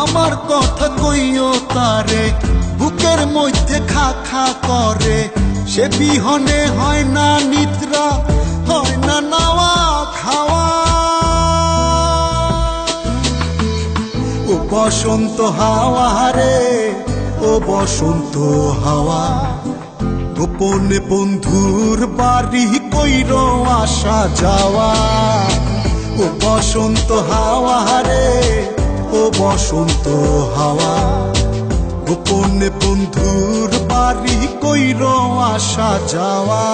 আমার কথা কইও তারে, বুকের মধ্যে খা খা করে। সে বিহনে হয় না নিদ্রা, হয় না নাওয়া খাওয়া। ও বসন্ত হাওয়া রে, ও বসন্ত হাওয়া। গোপনে বন্ধুর বাড়ি কইর আসা যাওয়া। ও বসন্ত হাওয়া রে ও বসন্ত হাওয়া। গোপনে বন্ধুর বাড়ি কইর আসা যাওয়া।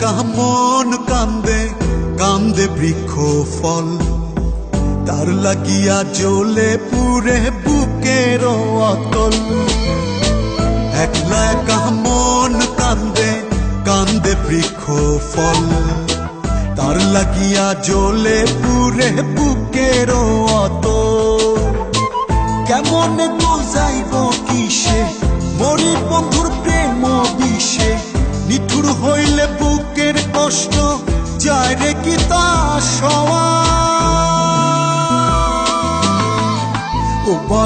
একা মন কান্দে কান্দে বৃক্ষ ফল। তার লাগিয়া জ্বলে পুরে বুকের অতল। একলা একা কান্দে কান্দে বৃক্ষ ফল। তার লাগিয়া জ্বলে পুরে বুকের অতল। কেমন বুঝাইব কিসে? মরি বন্ধুর প্রেম বিষে। নিঠুর হইলে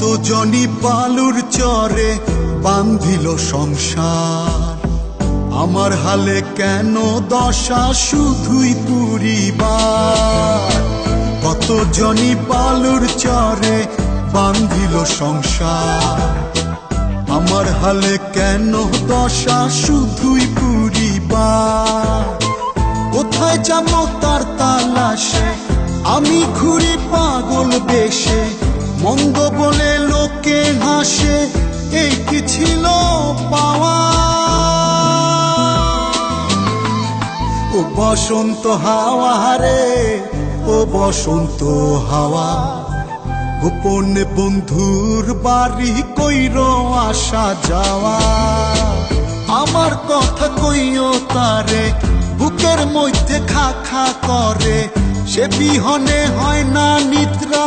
জনি বালুর চরে বান্ধিল সংসার। আমার হালে কেন দশা শুধুই পুরিবার? কত জনি চরে বান্ধিল সংসার? আমার হালে কেন দশা শুধুই পুরিবার? কোথায় যাব তার তালাশে? আমি ঘুরি পাগল বেশে মন্দ বলে লোকে হাসে, এই কি ছিল পাওয়া? ও বসন্ত হাওয়া রে, ও বসন্ত হাওয়া। গোপনে বন্ধুর বাড়ি কইর আসা যাওয়া। আমার কথা কইও তারে, বুকের মধ্যে খা খা করে। সে বিহনে হয় না নিদ্রা